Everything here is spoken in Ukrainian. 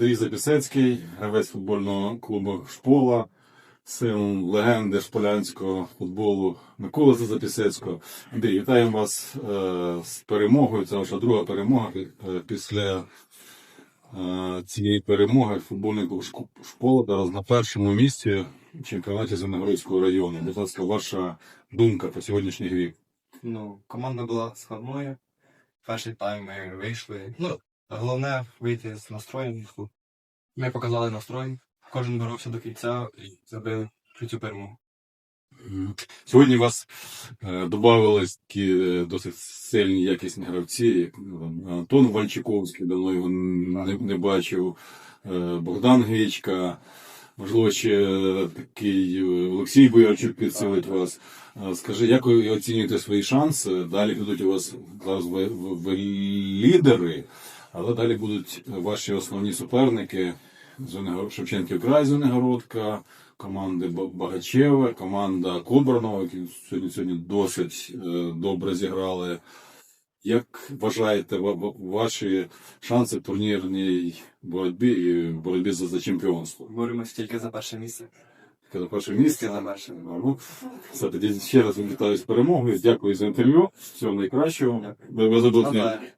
Андрій Запісецький, гравець футбольного клубу Шпола, син легенди шполянського футболу Миколи Запісецького. Андрій, вітаємо вас е, з перемогою. Це ваша друга перемога е, після е, цієї перемоги футбольний клуб Шпола зараз на першому місці в чемпіонаті Зеленогородського району. Будь ласка, ваша думка по сьогоднішній грі. Ну, команда була складною. Перший тайм ми вийшли. Ну, головне вийти з настроєм. Ми показали настрой. Кожен боровся до кінця і забили цю перемогу. Сьогодні у вас е, додавались такі е, досить сильні якісні гравці, як ну, Антон Вальчиковський, давно його не, не бачив, е, Богдан Гичка, можливо, ще е, такий е, Олексій Боярчук підсилить вас. Е, Скажи, як ви оцінюєте свої шанси? Далі будуть у вас зараз ви, ви- ви лідери, але далі будуть ваші основні суперники. Шевченків край Звенигородка, команди Ба- Багачеве, команда Кобранова, які сьогодні, сьогодні досить е, добре зіграли. Як вважаєте ва- ва- ваші шанси в турнірній боротьбі і в боротьбі за, за чемпіонство? Боремося тільки за перше місце. Яке на перше місце? Тільки за перше. Ну, все, тоді ще раз вітаю з перемогою. Дякую за інтерв'ю. Всього найкращого. Задоволені? Навзаєм.